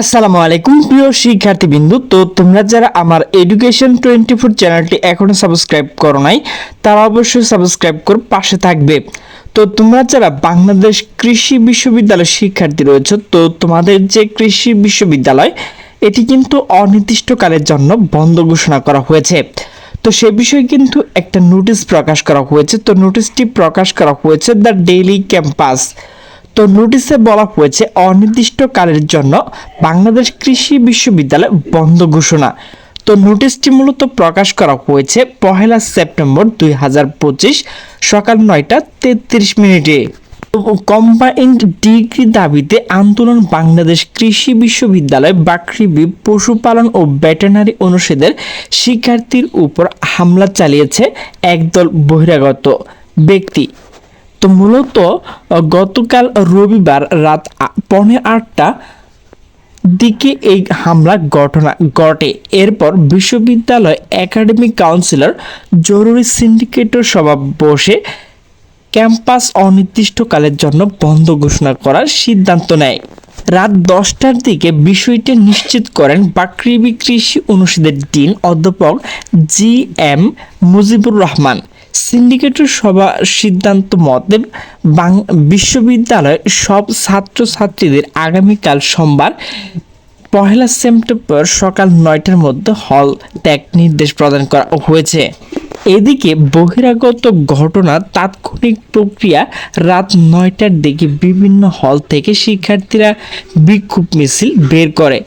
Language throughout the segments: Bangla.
আসসালামু আলাইকুম, প্রিয় শিক্ষার্থীবৃন্দু। তো তোমরা যারা আমার এডুকেশন টোয়েন্টি ফোর চ্যানেলটি এখনও সাবস্ক্রাইব করো নাই, তারা অবশ্যই সাবস্ক্রাইব করে পাশে থাকবে। তো তোমরা যারা বাংলাদেশ কৃষি বিশ্ববিদ্যালয়ের শিক্ষার্থী রয়েছে, তো তোমাদের যে কৃষি বিশ্ববিদ্যালয়, এটি কিন্তু অনির্দিষ্টকালের জন্য বন্ধ ঘোষণা করা হয়েছে। তো সে বিষয়ে কিন্তু একটা নোটিশ প্রকাশ করা হয়েছে। তো নোটিশটি প্রকাশ করা হয়েছে দ্য ডেইলি ক্যাম্পাস। তো নোটিশে বলা হয়েছে অনির্দিষ্টকালের জন্য বাংলাদেশ কৃষি বিশ্ববিদ্যালয় বন্ধ ঘোষণা। তো নোটিশটি মূলত প্রকাশ করা হয়েছে পহেলা সেপ্টেম্বর দুই হাজার পঁচিশ সকাল নয়টা তেত্রিশ মিনিটে। কম্বাইন্ড ডিগ্রি দাবিতে আন্দোলন বাংলাদেশ কৃষি বিশ্ববিদ্যালয় বাকৃবি পশুপালন ও ভেটেনারি অনুষদের শিক্ষার্থীর উপর হামলা চালিয়েছে একদল বহিরাগত ব্যক্তি। তো মূলত গতকাল রবিবার রাত পৌনে আটটা দিকে এই হামলা ঘটনা ঘটে। এরপর বিশ্ববিদ্যালয় একাডেমিক কাউন্সিলর, জরুরি সিন্ডিকেটের সভা বসে ক্যাম্পাস অনির্দিষ্টকালের জন্য বন্ধ ঘোষণা করার সিদ্ধান্ত নেয়। রাত দশটার দিকে বিষয়টি নিশ্চিত করেন বাকৃবি কৃষি অনুষদের ডিন অধ্যাপক জি এম মুজিবুর রহমান। সিন্ডিকেটের সভা সিদ্ধান্ত মতে বিশ্ববিদ্যালয়ের সব ছাত্রছাত্রীদের আগামীকাল সোমবার পহেলা সেপ্টেম্বর সকাল নয়টার মধ্যে হল ত্যাগ নির্দেশ প্রদান করা হয়েছে। এদিকে বহিরাগত ঘটনা তাৎক্ষণিক প্রক্রিয়া রাত নয়টার দিকে বিভিন্ন হল থেকে শিক্ষার্থীরা বিক্ষোভ মিছিল বের করে।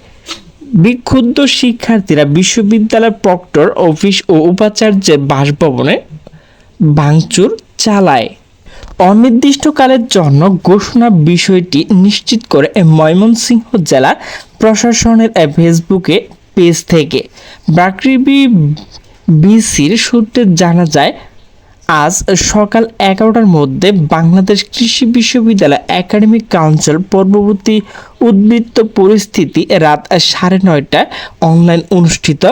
বিক্ষুব্ধ শিক্ষার্থীরা বিশ্ববিদ্যালয় প্রক্টর, অফিস ও উপাচার্যের বাসভবনে ভাঙচুর চালায়। অনির্দিষ্টকালের জন্য ঘোষণা বিষয়টি নিশ্চিত করে ময়মনসিংহ জেলা প্রশাসনের ফেসবুকে পেজ থেকে। বাকৃবি বিসির সূত্রে জানা যায়, আজ সকাল এগারোটার মধ্যে বাংলাদেশ কৃষি বিশ্ববিদ্যালয় একাডেমিক কাউন্সিল পূর্ববর্তী উদ্বৃত্ত পরিস্থিতি রাত সাড়ে নয়টায় অনলাইন অনুষ্ঠিত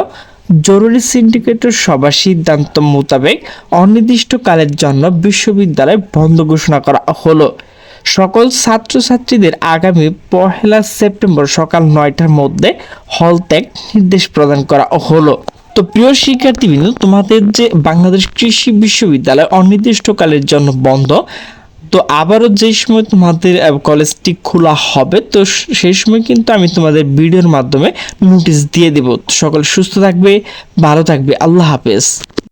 জরুরি সিন্ডিকেটের সভা সিদ্ধান্ত মোতাবেক অনির্দিষ্টকালের জন্য বিশ্ববিদ্যালয় বন্ধ ঘোষণা করা হলো। সকল ছাত্রছাত্রীদের আগামী পহেলা সেপ্টেম্বর সকাল নয়টার মধ্যে হল ত্যাগ নির্দেশ প্রদান করা হলো। তো প্রিয় শিক্ষার্থীবৃন্দ, তোমাদের যে বাংলাদেশ কৃষি বিশ্ববিদ্যালয় অনির্দিষ্টকালের জন্য বন্ধ তো আবারও যে সময় তোমাদের কলেজটি খোলা হবে, তো সেই সময় কিন্তু আমি তোমাদের ভিডিওর মাধ্যমে নোটিশ দিয়ে দেবো। সকল সুস্থ থাকবে, ভালো থাকবে। আল্লাহ হাফেজ।